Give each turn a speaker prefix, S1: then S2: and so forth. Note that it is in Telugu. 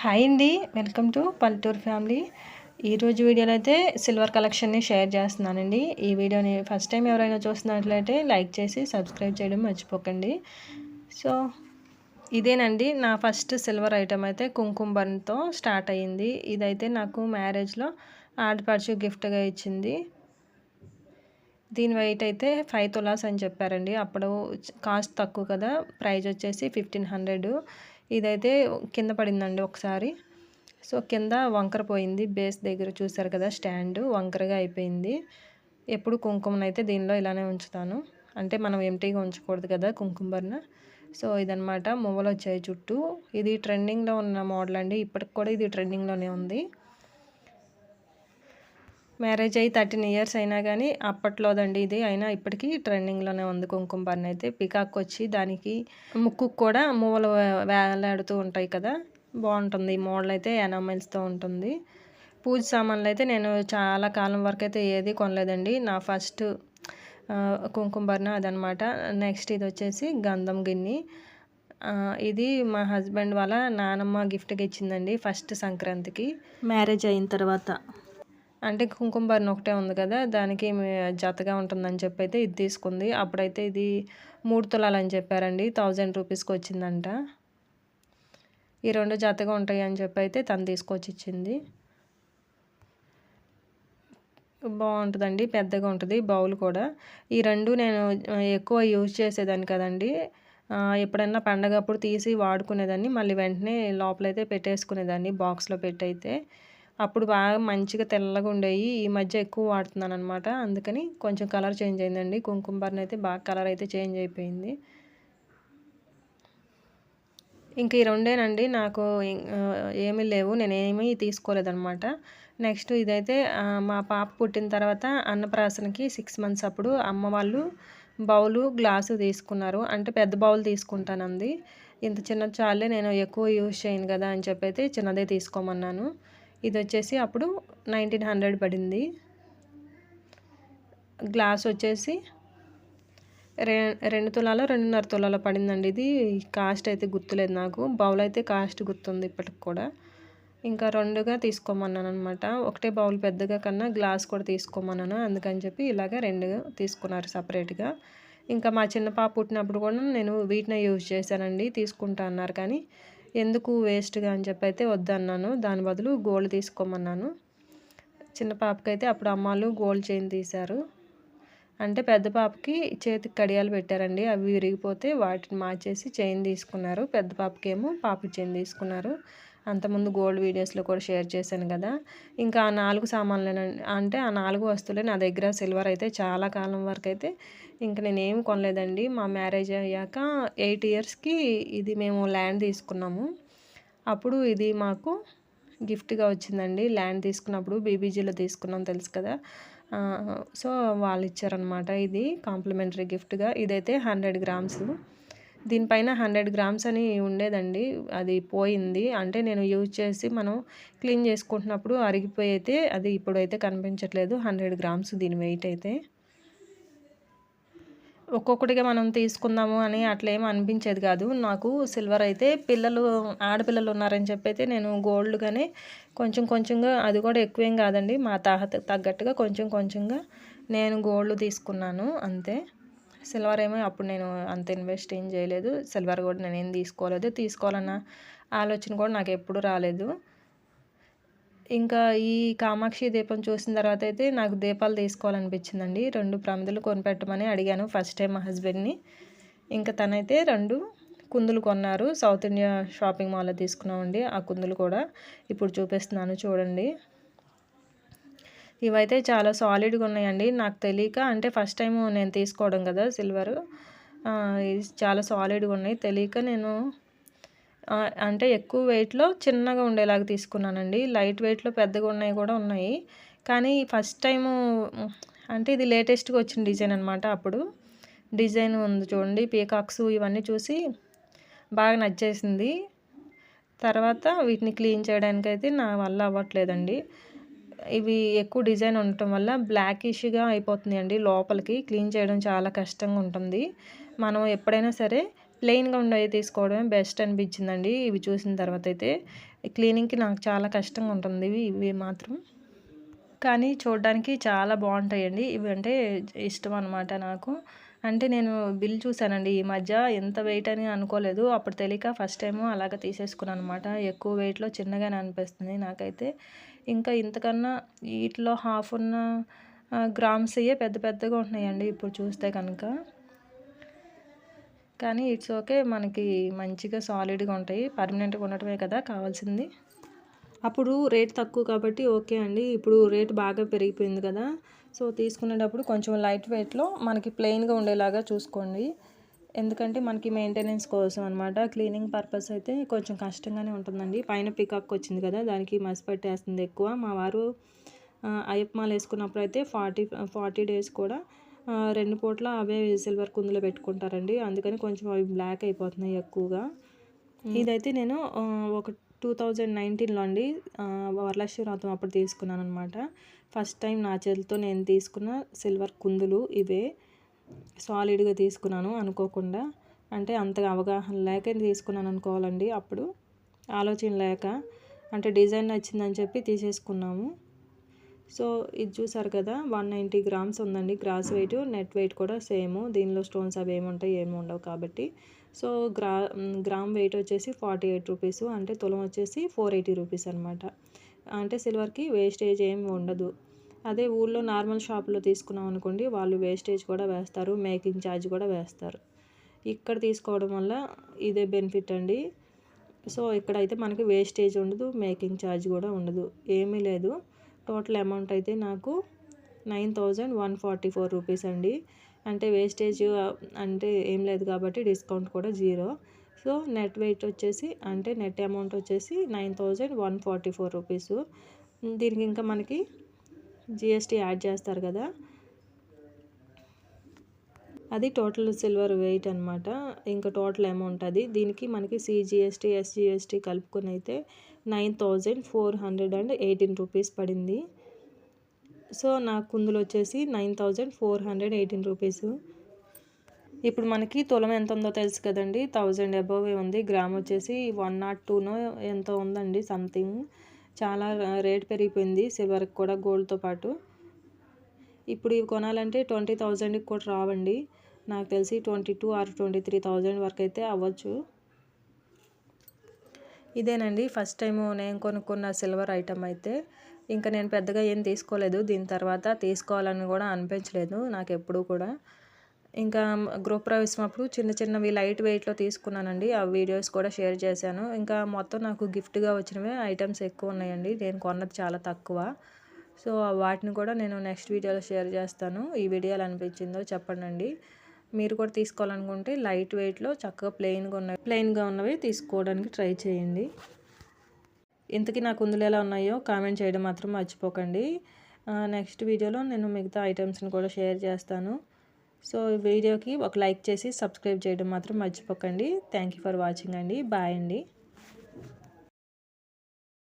S1: హాయ్ అండి. Welcome to Palleturu family. ఈరోజు వీడియోలో అయితే సిల్వర్ కలెక్షన్ని షేర్ చేస్తున్నానండి. ఈ వీడియోని ఫస్ట్ టైం ఎవరైనా చూస్తున్నట్లయితే లైక్ చేసి సబ్స్క్రైబ్ చేయడం మర్చిపోకండి. సో ఇదేనండి. నా ఫస్ట్ సిల్వర్ ఐటమ్ అయితే కుంకుమ బన్తో స్టార్ట్ అయ్యింది. ఇదైతే నాకు మ్యారేజ్లో ఆడపడుచు గిఫ్ట్గా ఇచ్చింది. దీని వెయిట్ అయితే ఫైవ్ తులాస్ అని చెప్పారండి. అప్పుడు కాస్ట్ తక్కువ కదా. ప్రైజ్ వచ్చేసి ఫిఫ్టీన్ హండ్రెడ్. ఇదైతే కింద పడిందండి ఒకసారి. సో కింద వంకర పోయింది బేస్ దగ్గర చూసారు కదా స్టాండ్ వంకరగా అయిపోయింది. ఎప్పుడు కుంకుమనైతే దీనిలో ఇలానే ఉంచుతాను. అంటే మనం ఎంటీగా ఉంచకూడదు కదా కుంకుమ బర్న సో ఇదనమాట మువ్వలు వచ్చాయి చుట్టూ. ఇది ట్రెండింగ్లో ఉన్న మోడల్ అండి ఇప్పటికి కూడా ఇది ట్రెండింగ్లోనే ఉంది. మ్యారేజ్ అయ్యి థర్టీన్ ఇయర్స్ అయినా కానీ అప్పట్లోదండి ఇది. అయినా ఇప్పటికీ ట్రెండింగ్లోనే ఉంది కుంకుమ బర్న్ అయితే. పికాక్ వచ్చి దానికి ముక్కు కూడా మూవలు వేలాడుతూ ఉంటాయి కదా. బాగుంటుంది. ఈ మోడల్ అయితే ఎనామెల్స్తో ఉంటుంది. పూజ సామాన్లు అయితే నేను చాలా కాలం వరకు అయితే ఏది కొనలేదండి. నా ఫస్ట్ కుంకుమ బర్ణ అదనమాట. నెక్స్ట్ ఇది వచ్చేసి గంధం గిన్నె. ఇది మా హస్బెండ్ వాళ్ళ నానమ్మ గిఫ్ట్గా ఇచ్చిందండి ఫస్ట్ సంక్రాంతికి. మ్యారేజ్ అయిన తర్వాత. అంటే కుంకుమ బర్న్ ఒకటే ఉంది కదా దానికి జతగా ఉంటుందని చెప్పి అయితే ఇది తీసుకుంది. అప్పుడైతే ఇది మూడు తులాలని చెప్పారండి థౌజండ్ రూపీస్కి వచ్చిందంట. ఈ రెండు జతగా ఉంటాయి అని చెప్పి అయితే తను తీసుకొచ్చి ఇచ్చింది. బాగుంటుందండి పెద్దగా ఉంటుంది బౌల్ కూడా. ఈ రెండు నేను ఎక్కువ యూజ్ చేసేదాన్ని కదండి. ఎప్పుడన్నా పండగప్పుడు తీసి వాడుకునేదాన్ని మళ్ళీ వెంటనే లోపలైతే పెట్టేసుకునేదాన్ని బాక్స్లో పెట్టయితే అప్పుడు బాగా మంచిగా తెల్లగా ఉండేవి ఈ మధ్య ఎక్కువ వాడుతున్నాను అనమాట అందుకని కొంచెం కలర్ చేంజ్ అయిందండి. కుంకుమ బర్న్ అయితే బాగా కలర్ అయితే చేంజ్ అయిపోయింది. ఇంక ఈ రెండేనండి. నాకు ఏమీ లేవు. నేను తీసుకోలేదనమాట నెక్స్ట్ ఇదైతే మా పాప పుట్టిన తర్వాత అన్నప్రాసనకి సిక్స్ మంత్స్ అప్పుడు అమ్మ వాళ్ళు బౌలు గ్లాసు తీసుకున్నారు. అంటే పెద్ద బౌల్ తీసుకుంటానంది. ఇంత చిన్న చాలే నేను ఎక్కువ యూజ్ చేయను కదా అని చెప్పి అయితే చిన్నదే తీసుకోమన్నాను. ఇది వచ్చేసి అప్పుడు నైన్టీన్ హండ్రెడ్ పడింది. గ్లాస్ వచ్చేసి రె రెండు తులాలో రెండున్నర తులాలో పడిందండి ఇది. కాస్ట్ అయితే గుర్తులేదు నాకు. బౌల్ అయితే కాస్ట్ గుర్తుంది ఇప్పటికి కూడా. ఇంకా రెండుగా తీసుకోమన్నాను అనమాట ఒకటే బౌల్ పెద్దగా కన్నా గ్లాస్ కూడా తీసుకోమన్నాను. అందుకని చెప్పి ఇలాగ రెండు తీసుకున్నారు సపరేట్గా. ఇంకా మా చిన్న పాప పుట్టినప్పుడు కూడా నేను వీటినే యూజ్ చేశానండి. తీసుకుంటా అన్నారు కానీ ఎందుకు వేస్ట్గా అని చెప్పి అయితే వద్దన్నాను. దాని బదులు గోల్డ్ తీసుకోమన్నాను. చిన్న పాపకైతే అప్పుడు అమ్మాలు గోల్డ్ చైన్ తీశారు. అంటే పెద్ద పాపకి చేతికి కడియాలు పెట్టారండి. అవి విరిగిపోతే వాటిని మార్చేసి చైన్ తీసుకున్నారు. పెద్ద పాపకేమో పాప చైన్ తీసుకున్నారు. అంతకుముందు గోల్డ్ వీడియోస్లో కూడా షేర్ చేశాను కదా. ఇంకా ఆ నాలుగు సామాన్లు అంటే ఆ నాలుగు వస్తువులే నా దగ్గర సిల్వర్ అయితే చాలా కాలం వరకు అయితే ఇంకా నేను కొనలేదండి. మా మ్యారేజ్ అయ్యాక ఎయిట్ ఇయర్స్కి ఇది మేము ల్యాండ్ తీసుకున్నాము. అప్పుడు ఇది మాకు గిఫ్ట్గా వచ్చిందండి. ల్యాండ్ తీసుకున్నప్పుడు బీబీజీలో తీసుకున్నాం తెలుసు కదా. సో వాళ్ళు ఇచ్చారనమాట ఇది కాంప్లిమెంటరీ గిఫ్ట్గా. ఇదైతే హండ్రెడ్ గ్రామ్స్. దీనిపైన హండ్రెడ్ గ్రామ్స్ అని ఉండేదండి. అది పోయింది. అంటే నేను యూజ్ చేసి మనం క్లీన్ చేసుకుంటున్నప్పుడు అరిగిపోయి అయితే అది ఇప్పుడైతే కనిపించట్లేదు. హండ్రెడ్ గ్రామ్స్ దీని వెయిట్ అయితే. ఒక్కొక్కటిగా మనం తీసుకుందాము అని అట్లా అనిపించేది కాదు. నాకు సిల్వర్ అయితే పిల్లలు ఆడపిల్లలు ఉన్నారని చెప్పి అయితే నేను గోల్డ్గానే కొంచెం కొంచెంగా అది కూడా ఎక్కువేం కాదండి. మా తాహత తగ్గట్టుగా కొంచెం కొంచెంగా నేను గోల్డ్ తీసుకున్నాను. అంతే. సిల్వర్ ఏమో అప్పుడు నేను అంత ఇన్వెస్ట్ ఏం చేయలేదు. సిల్వర్ కూడా నేను ఏం తీసుకోలేదు. తీసుకోవాలన్న ఆలోచన కూడా నాకు ఎప్పుడు రాలేదు. ఇంకా ఈ కామాక్షి దీపం చూసిన తర్వాత అయితే నాకు దీపాలు తీసుకోవాలనిపించిందండి. రెండు ప్రమిదలు కొనిపెట్టమని అడిగాను ఫస్ట్ టైం మా హస్బెండ్ని ఇంకా తనైతే రెండు కుందులు కొన్నారు. సౌత్ ఇండియా షాపింగ్ మాల్లో తీసుకున్నామండి ఆ కుందులు కూడా. ఇప్పుడు చూపిస్తున్నాను చూడండి. ఇవైతే చాలా సాలిడ్గా ఉన్నాయండి. నాకు తెలియక అంటే ఫస్ట్ టైం నేను తీసుకోవడం కదా సిల్వర్ చాలా సాలిడ్గా ఉన్నాయి. తెలియక నేను అంటే ఎక్కువ వెయిట్లో చిన్నగా ఉండేలాగా తీసుకున్నానండి. లైట్ వెయిట్లో పెద్దగా ఉన్నాయి కూడా ఉన్నాయి. కానీ ఫస్ట్ టైము అంటే ఇది లేటెస్ట్గా వచ్చిన డిజైన్ అనమాట అప్పుడు. డిజైన్ ఉంది చూడండి పీకాక్స్ ఇవన్నీ చూసి బాగా నచ్చేసింది. తర్వాత వీటిని క్లీన్ చేయడానికైతే నా వల్ల అవ్వట్లేదండి. ఇవి ఎక్కువ డిజైన్ ఉండటం వల్ల బ్లాకిష్గా అయిపోతుంది అండి లోపలికి. క్లీన్ చేయడం చాలా కష్టంగా ఉంటుంది. మనం ఎప్పుడైనా సరే ప్లెయిన్గా ఉండేవి తీసుకోవడమే బెస్ట్ అనిపించిందండి ఇవి చూసిన తర్వాత అయితే. క్లీనింగ్కి నాకు చాలా కష్టంగా ఉంటుంది ఇవి ఇవి మాత్రం. కానీ చూడడానికి చాలా బాగుంటాయండి. ఇవి అంటే ఇష్టం అనమాట నాకు. అంటే నేను బిల్ చూసానండి ఈ మధ్య. ఎంత వెయిట్ అని అనుకోలేదు. అప్పుడు తెలియక ఫస్ట్ టైము అలాగ తీసేసుకున్నాను అనమాట ఎక్కువ వెయిట్లో చిన్నగానే అనిపిస్తుంది నాకైతే. ఇంకా ఇంతకన్నా వీటిలో హాఫ్ ఉన్న గ్రామ్స్ అయ్యే పెద్ద పెద్దగా ఉంటున్నాయండి ఇప్పుడు చూస్తే కనుక. కానీ ఇట్స్ ఓకే మనకి మంచిగా సాలిడ్గా ఉంటాయి. పర్మనెంట్గా ఉండటమే కదా కావాల్సింది. అప్పుడు రేట్ తక్కువ కాబట్టి ఓకే అండి. ఇప్పుడు రేట్ బాగా పెరిగిపోయింది కదా. సో తీసుకునేటప్పుడు కొంచెం లైట్ వెయిట్లో మనకి ప్లెయిన్గా ఉండేలాగా చూసుకోండి. ఎందుకంటే మనకి మెయింటెనెన్స్ కోసం అనమాట క్లీనింగ్ పర్పస్ అయితే కొంచెం కష్టంగానే ఉంటుందండి. పైన పికాక్ వచ్చింది కదా దానికి మసి పెట్టేస్తుంది ఎక్కువ. మా వారు అయ్యప్ప మాల వేసుకున్నప్పుడు అయితే ఫార్టీ ఫార్టీ డేస్ కూడా రెండు పూట్ల అవే సిల్వర్ కుందులో పెట్టుకుంటారండి. అందుకని కొంచెం అవి బ్లాక్ అయిపోతున్నాయి ఎక్కువగా. ఇదైతే నేను ఒక టూ థౌజండ్ నైన్టీన్లో అండి వరలక్ష్మి వ్రతం అప్పుడు తీసుకున్నాను అనమాట ఫస్ట్ టైం నా చేతితో నేను తీసుకున్న సిల్వర్ కుందులు ఇవే. సాలిడ్గా తీసుకున్నాను అనుకోకుండా. అంటే అంతగా అవగాహన లేక తీసుకున్నాను అనుకోవాలండి. అప్పుడు ఆలోచన లేక అంటే డిజైన్ నచ్చిందని చెప్పి తీసేసుకున్నాము. సో ఇది చూసారు కదా వన్ నైంటీ గ్రామ్స్ ఉందండి. గ్రాస్ వెయిట్ నెట్ వెయిట్ కూడా సేమ్. దీనిలో స్టోన్స్ అవి ఏముంటాయి ఏమి ఉండవు కాబట్టి. సో గ్రా గ్రామ్ వెయిట్ వచ్చేసి ఫార్టీ ఎయిట్ రూపీస్. అంటే తులం వచ్చేసి ఫోర్ ఎయిటీ రూపీస్ అనమాట అంటే సిల్వర్కి వేస్టేజ్ ఏమి ఉండదు. అదే ఊళ్ళో నార్మల్ షాప్లో తీసుకున్నాం అనుకోండి వాళ్ళు వేస్టేజ్ కూడా వేస్తారు మేకింగ్ ఛార్జ్ కూడా వేస్తారు. ఇక్కడ తీసుకోవడం వల్ల ఇదే బెనిఫిట్ అండి. సో ఇక్కడైతే మనకి వేస్టేజ్ ఉండదు మేకింగ్ ఛార్జ్ కూడా ఉండదు. ఏమీ లేదు. టోటల్ అమౌంట్ అయితే నాకు nine thousand one forty four rupees అండి. అంటే వేస్టేజ్ అంటే ఏం లేదు కాబట్టి డిస్కౌంట్ కూడా జీరో. సో నెట్ వెయిట్ వచ్చేసి అంటే నెట్ అమౌంట్ వచ్చేసి nine thousand one forty four rupees. దీనికి ఇంకా మనకి జిఎస్టీ యాడ్ చేస్తారు కదా. అది టోటల్ సిల్వర్ వెయిట్ అనమాట ఇంకా టోటల్ అమౌంట్ అది. దీనికి మనకి సిజిఎస్టీ ఎస్జిఎస్టీ కలుపుకొని అయితే nine thousand four hundred and eighteen rupees పడింది. సో నాకు కుందులు వచ్చేసి nine thousand four hundred eighteen rupees. ఇప్పుడు మనకి తులం ఎంత ఉందో తెలుసు కదండి. థౌజండ్ అబవ్ ఉంది. గ్రామ్ వచ్చేసి వన్ నాట్ టూనో ఎంతో ఉందండి సంథింగ్. చాలా రేట్ పెరిగిపోయింది. సిల్వర్కి కూడా గోల్డ్తో పాటు. ఇప్పుడు ఇవి కొనాలంటే ట్వంటీ థౌజండ్కి కూడా రావండి. నాకు తెలిసి twenty two or twenty three thousand వరకు అయితే అవ్వచ్చు. ఇదేనండి ఫస్ట్ టైము నేను కొనుక్కున్న సిల్వర్ ఐటమ్ అయితే. ఇంకా నేను పెద్దగా ఏం తీసుకోలేదు. దీని తర్వాత తీసుకోవాలని కూడా అనిపించలేదు నాకు ఎప్పుడూ కూడా. ఇంకా గృహ ప్రవేశం అప్పుడు చిన్న చిన్నవి లైట్ వెయిట్లో తీసుకున్నానండి. ఆ వీడియోస్ కూడా షేర్ చేశాను. ఇంకా మొత్తం నాకు గిఫ్ట్గా వచ్చినవే. ఐటమ్స్ ఎక్కువ ఉన్నాయండి. నేను కొన్నది చాలా తక్కువ. సో వాటిని కూడా నేను నెక్స్ట్ వీడియోలో షేర్ చేస్తాను. ఈ వీడియోలు అనిపించిందో చెప్పండి మీరు కూడా తీసుకోవాలనుకుంటే లైట్ వెయిట్లో చక్కగా ప్లెయిన్గా ఉన్నవి ప్లెయిన్గా ఉన్నవి తీసుకోవడానికి ట్రై చేయండి. ఇంతకీ నా కుందులు ఎలా ఉన్నాయో కామెంట్ చేయడం మాత్రం మర్చిపోకండి. నెక్స్ట్ వీడియోలో నేను మిగతా ఐటమ్స్ని కూడా షేర్ చేస్తాను. సో వీడియోకి ఒక లైక్ చేసి సబ్స్క్రైబ్ చేయడం మాత్రం మర్చిపోకండి. థ్యాంక్ ఫర్ వాచింగ్ అండి. బాయ్ అండి.